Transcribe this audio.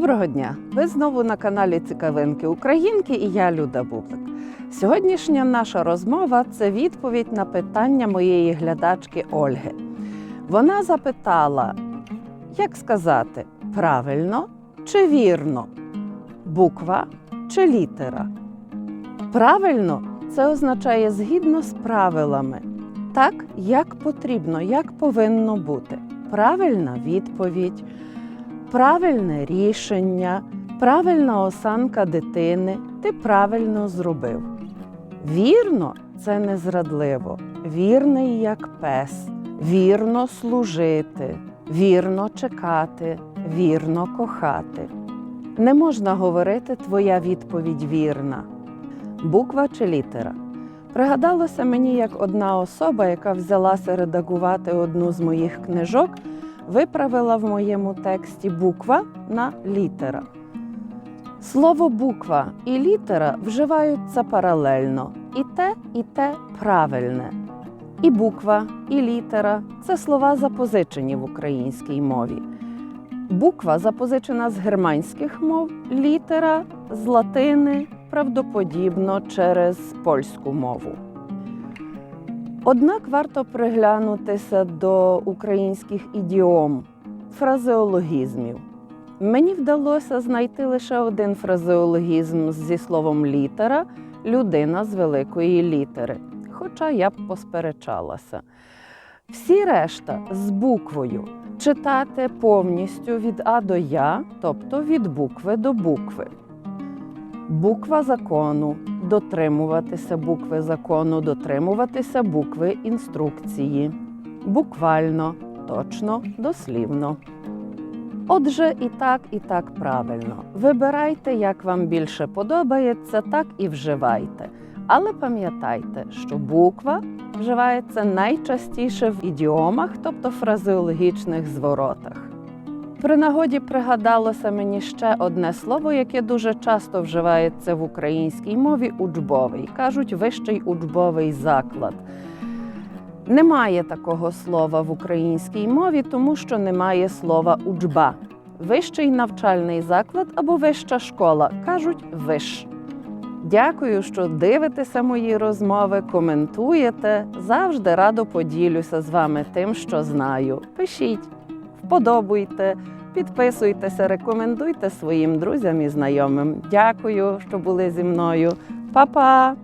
Доброго дня! Ви знову на каналі Цікавинки Українки і я Люда Бублик. Сьогоднішня наша розмова це відповідь на питання моєї глядачки Ольги. Вона запитала, як сказати, правильно чи вірно? Буква чи літера? Правильно це означає згідно з правилами, так як потрібно, як повинно бути. Правильна відповідь, правильне рішення, правильна осанка дитини. Ти правильно зробив. Вірно це незрадливо, вірний як пес, вірно служити, вірно чекати, вірно кохати. Не можна говорити твоя відповідь вірна. Буква чи літера. Пригадалося мені, як одна особа, яка взялася редагувати одну з моїх книжок, виправила в моєму тексті буква на літера. Слово буква і літера вживаються паралельно. І те, і те правильне. І буква, і літера це слова запозичені в українській мові. Буква запозичена з германських мов, літера з латини, правдоподібно через польську мову. Однак варто приглянутися до українських ідіом, фразеологізмів. Мені вдалося знайти лише один фразеологізм зі словом літера людина з великої літери, хоча я б посперечалася. Всі решта з буквою читати повністю від А до Я, тобто від букви до букви. Буква закону дотримуватися букви закону, дотримуватися букви інструкції. Буквально, точно, дослівно. Отже, і так, і так правильно. Вибирайте, як вам більше подобається, так і вживайте. Але пам'ятайте, що буква вживається найчастіше в ідіомах, тобто фразеологічних зворотах. При нагоді пригадалося мені ще одне слово, яке дуже часто вживається в українській мові учбовий. Кажуть, вищий учбовий заклад. Немає такого слова в українській мові, тому що немає слова учба. Вищий навчальний заклад або вища школа кажуть виш. Дякую, що дивитеся мої розмови, коментуєте. Завжди радо поділюся з вами тим, що знаю. Пишіть, вподобуйте, підписуйтеся, рекомендуйте своїм друзям і знайомим. Дякую, що були зі мною. Па-па!